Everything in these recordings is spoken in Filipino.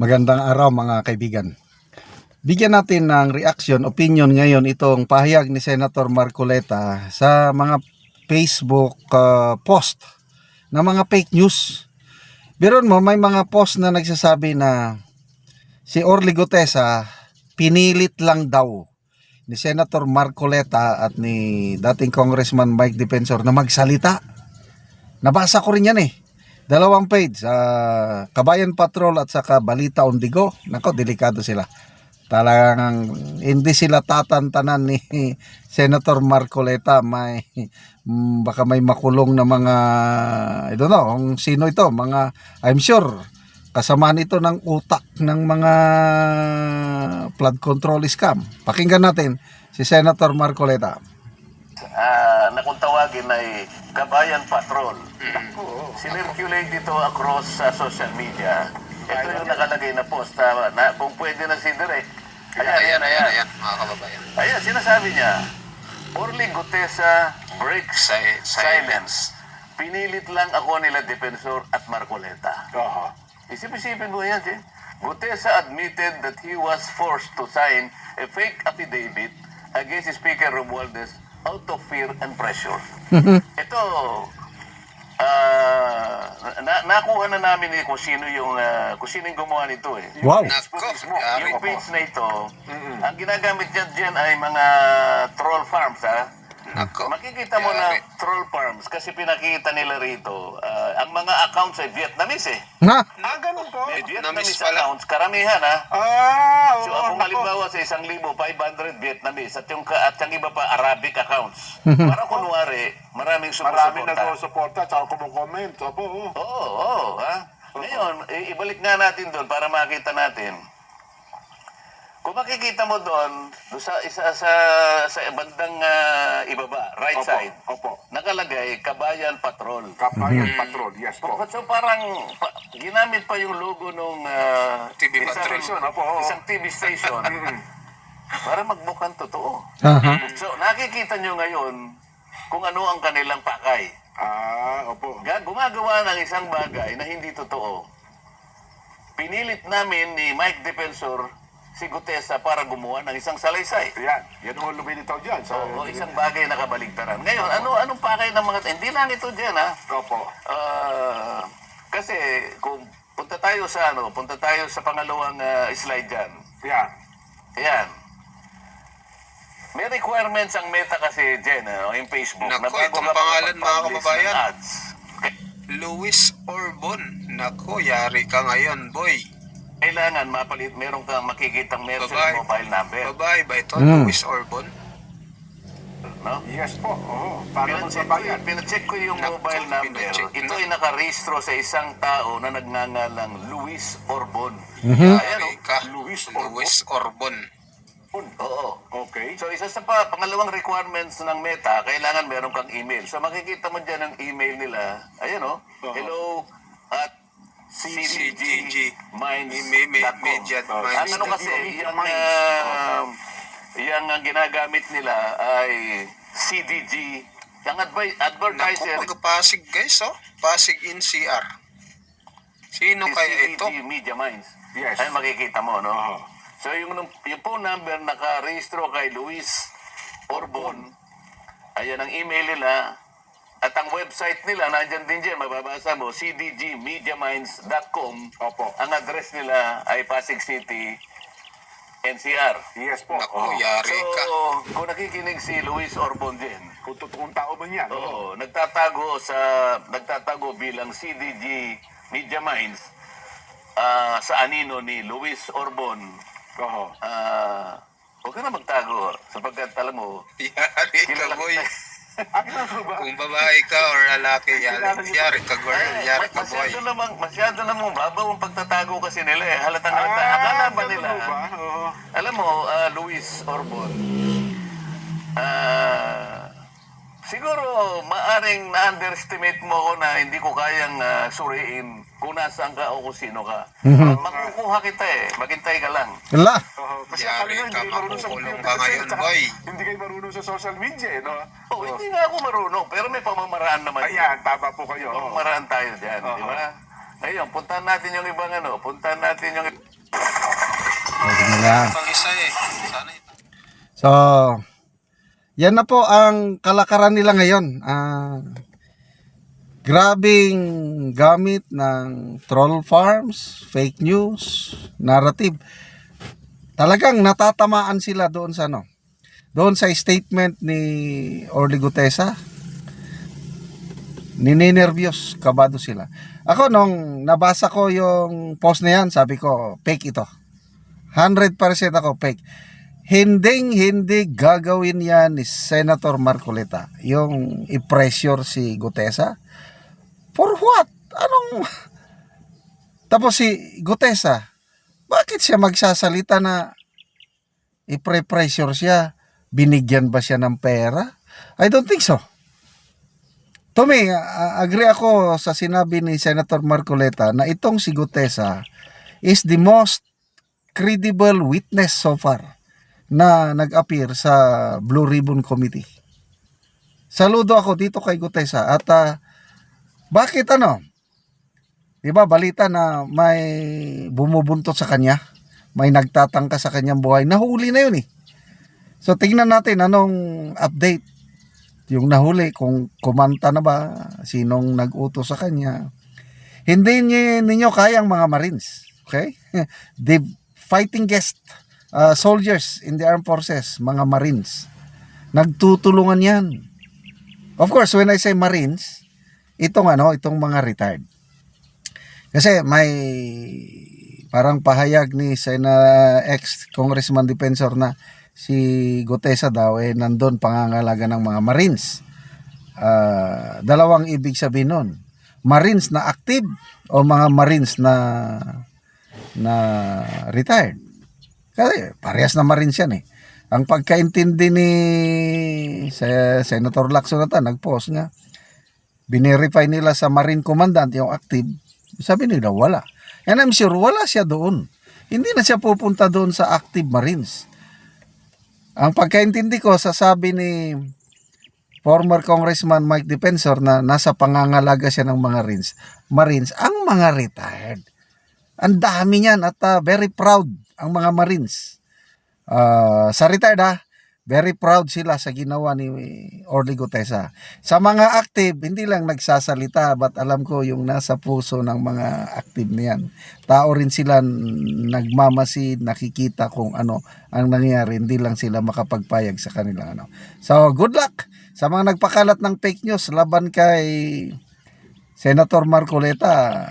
Magandang araw mga kaibigan. Bigyan natin ng reaction, opinion ngayon itong pahayag ni Senator Marcoleta sa mga Facebook uh, post na mga fake news. Biron mo, may mga post na nagsasabi na si Orly Gutesa pinilit lang daw ni Senator Marcoleta at ni dating Congressman Mike Defensor na magsalita. Nabasa ko rin yan eh. Dalawang page, sa Kabayan Patrol at saka Balita Ondigo. Nako, delikado sila. Talagang hindi sila tatantanan ni Senator Marcoleta. May, mm, baka may makulong na mga, I don't know, kung sino ito. Mga, I'm sure, kasamaan ito ng utak ng mga flood control scam. Pakinggan natin si Senator Marcoleta. ah na kung tawagin ay Kabayan Patrol. Sinirculate dito across sa social media. Ito yung nakalagay na post. ah, na, kung pwede na si Direk. Ayan, ayan, ayan. ayan, mga kababayan. Ayan, sinasabi niya, Orly Gutesa breaks Si- silence. Pinilit lang ako nila Defensor at Marcoleta. Isip-isipin mo yan, Jen. Gutesa admitted that he was forced to sign a fake affidavit against Speaker Romualdez out of fear and pressure. Ito, ah, na, nakuha na namin eh kung sino yung ah, kung sino yung gumawa nito eh. Wow! Nako, yari. Yung page na ito, ang ginagamit niya dyan ay mga troll farms ha. Nako. Makikita mo na Farms kasi pinakita nila rito, ah, ang mga accounts ay Vietnamese eh. Na! Ah, ganun po? May Vietnamese Vietnamese pala. accounts, karamihan ha. Ah, oo. So kung nako. halimbawa sa isang libo, 500 Vietnamese at yung, ka- at yung iba pa Arabic accounts. Para kunwari, maraming Maraming sumusuporta. nagsusuporta at kumukomment. Opo, oo. Oo, oo, ha? Ngayon, i- ibalik nga natin doon para makita natin. Kung makikita mo doon, doon sa isa sa sa bandang ah, ibaba, right Opo, side, opo. nakalagay Kabayan Patrol. Kabayan Patrol, yes po. So parang pa, ginamit pa yung logo nung ah, TV isang, station, opo, oo. isang TV station para magmukhang totoo. Aha. So nakikita nyo ngayon kung ano ang kanilang pakay. Ah, opo. Ga- gumagawa ng isang bagay na hindi totoo. Pinilit namin ni Mike Defensor si Gutesa para gumawa ng isang salaysay. Yan, yan ang lumilitaw dyan. Sa, O isang bagay na kabaligtaran. Ngayon, ano anong pakay ng mga... Hindi lang ito dyan, ha? Opo. Ah, kasi kung punta tayo sa ano, punta tayo sa pangalawang ah, slide dyan. Yan. Ayan. May requirements ang Meta kasi dyan, ano, yung Facebook. Naku, itong ka pangalan, mga makapag-publish kababayan. ng Ads. Luis Orbon. Nako, yari ka ngayon, boy. Kailangan mapalit, meron kang makikitang meron Bye-bye. sa mobile number. Babae ba ito? Mm. Luis Orbon? No? Yes po. Oo. Para mo sa Pinacheck ko, bayan. pinacheck ko yung Naku, mobile number. pinacheck Ito na. ay nakarehistro sa isang tao na nagngangalang Luis Orbon. Mhm. Ayan, oh. ka. Luis Orbon. Luis Orbon. Oo. Okay. So isa sa pa, pangalawang requirements ng Meta, kailangan meron kang email. So makikita mo dyan ang email nila. Ayan o. Oo. Hello cdgminds.com. Media Oh, Ang ano kasi, yung, uh, yung ginagamit nila ay CDG. Yung advi- advertiser, Naku, magpasig guys, oh. Pasig in CR. Sino is kaya ito? CDG Media Minds. Yes. Ay makikita mo, no? Oo. So yung, yung phone number nakarehistro kay Luis Orbon, ayan ang email nila, at ang website nila, nandyan din dyan, mababasa mo, cdgmediaminds.com. Opo. Ang address nila ay Pasig City, NCR. Yes po. Naku, Oo. yari ka. So, kung nakikinig si Luis Orbon din, Kung totoong tao man yan. Oo, Oo. nagtatago sa nagtatago bilang CDG Media Minds ah, sa anino ni Luis Orbon. Oo. Ah, huwag ka na magtago sapagkat alam mo, Yari ka, kilala boy. kita. Ah, ganun ba? Kung babae ka or lalaki, yari, yari ka, girl. Ay, Yari ka, boy. masyado namang, masyado namang babaw ang pagtatago kasi nila eh. Halatang halata. Akala ba nila? ba? Oo. Alam mo, ah, Luis Orbon, ah, Siguro, maaring na-underestimate mo ako na hindi ko kayang uh, suriin kung nasaan ka o kung sino ka. Mm-hmm. Uh, makukuha kita eh. Maghintay ka lang. Wala. Kasi akala nyo, hindi marunong sa computer. Ngayon, boy. Hindi kayo marunong sa social media eh, no? Oh, oh. hindi nga ako marunong, pero may pamamaraan naman. Ayan, tama po kayo. Oh, pamamaraan tayo dyan, uh-huh. di ba? Ngayon, puntahan natin yung ibang ano, puntahan natin yung... Oh, okay, na. Pag-isa eh. So, yan na po ang kalakaran nila ngayon. Ah, grabing gamit ng troll farms, fake news, narrative. Talagang natatamaan sila doon sa ano. Doon sa statement ni Orly Gutesa. Nininervyos, kabado sila. Ako nung nabasa ko yung post na yan, sabi ko, fake ito. 100% ako fake. Hinding hindi gagawin yan ni Senator Marcoleta. Yung i-pressure si Gutesa. For what? Anong... Tapos si Gutesa, bakit siya magsasalita na i-pressure siya? Binigyan ba siya ng pera? I don't think so. To me, agree ako sa sinabi ni Senator Marcoleta na itong si Gutesa is the most credible witness so far na nag-appear sa Blue Ribbon Committee. Saludo ako dito kay Gutesa at ah, bakit ano? 'Di ba balita na may bumubuntot sa kanya, may nagtatangka sa kanyang buhay. Nahuli na 'yun eh. So tingnan natin anong update yung nahuli kung kumanta na ba, sinong nag-utos sa kanya. Hindi niyo, ninyo kayang mga Marines, okay? The fighting guest uh, soldiers in the armed forces, mga Marines. Nagtutulungan 'yan. Of course, when I say Marines, itong ano, itong mga retired. Kasi may parang pahayag ni Sena ex Congressman Defensor na si Gutesa daw eh nandun pangangalaga ng mga Marines. Ah, dalawang ibig sabihin nun. Marines na active o mga Marines na na retired. Kasi parehas na Marines yan eh. Ang pagkaintindi ni Sen- Senator Lacson nata nag-post nga binerify nila sa Marine Commandant yung active. Sabi nila wala. And I'm sure wala siya doon. Hindi na siya pupunta doon sa active Marines. Ang pagkaintindi ko, sasabi ni former Congressman Mike Defensor na nasa pangangalaga siya ng mga Marines, Marines ang mga retired. Ang dami niyan at ah, very proud ang mga Marines. Ah, sa retired ha, very proud sila sa ginawa ni Orly Gutesa. Sa mga active, hindi lang nagsasalita but alam ko yung nasa puso ng mga active na yan. Tao rin sila nagmamasid, nakikita kung ano ang nangyayari, hindi lang sila makapagpayag sa kanilang ano. So, good luck sa mga nagpakalat ng fake news laban kay Senator Marcoleta.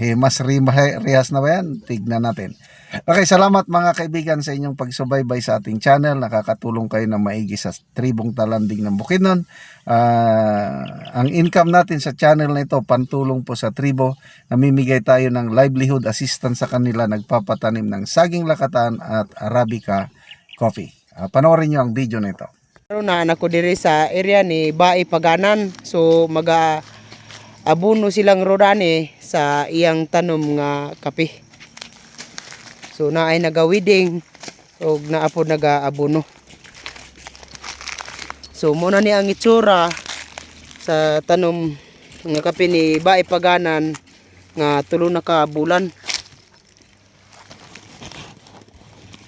Himas Rima- Rihas na ba yan? Tignan natin. Okay, salamat mga kaibigan sa inyong pagsubaybay sa ating channel. Nakakatulong kayo na maigi sa tribong talanding ng Bukidnon. Ah, ang income natin sa channel na ito, pantulong po sa tribo. Namimigay tayo ng livelihood assistance sa kanila. Nagpapatanim ng saging lakatan at Arabica coffee. Ah, panoorin nyo ang video na ito. Karon na anak ko diri sa area ni Bae Paganan. So maga abuno silang rodane sa iyang tanom nga kape. So na ay naga-wedding og naapod naga-abuno. So muna ni ang itsura sa tanom nga kape ni Bae Paganan nga tulo na ka bulan.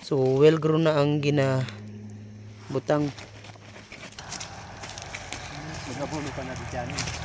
So well grown na ang gina butang. na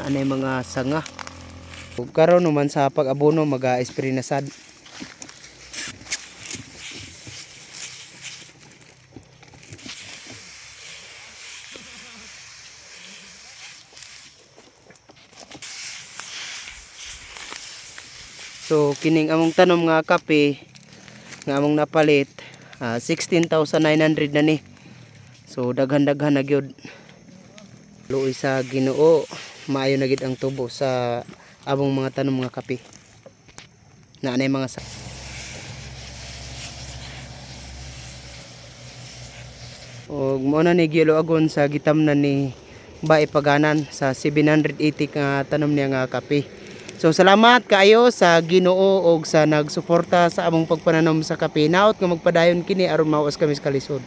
anay mga sanga. Ug karon naman sa pag-abono maga-spray na sad. So kining among tanom nga kape nga among napalit ah, 16,900 na ni. So daghan-daghan na gyud. Luoy sa Ginoo, maayo na gid ang tubo sa abong mga tanom mga kape. Na anay mga sa Og mo na ni Gilo Agon sa gitamnan ni Bae Paganan sa 780 ka tanom niya nga kape. So salamat kaayo sa Ginoo og sa nagsuporta sa among pagpananom sa kape. Naot nga magpadayon kini aron mawas kami sa kalisod.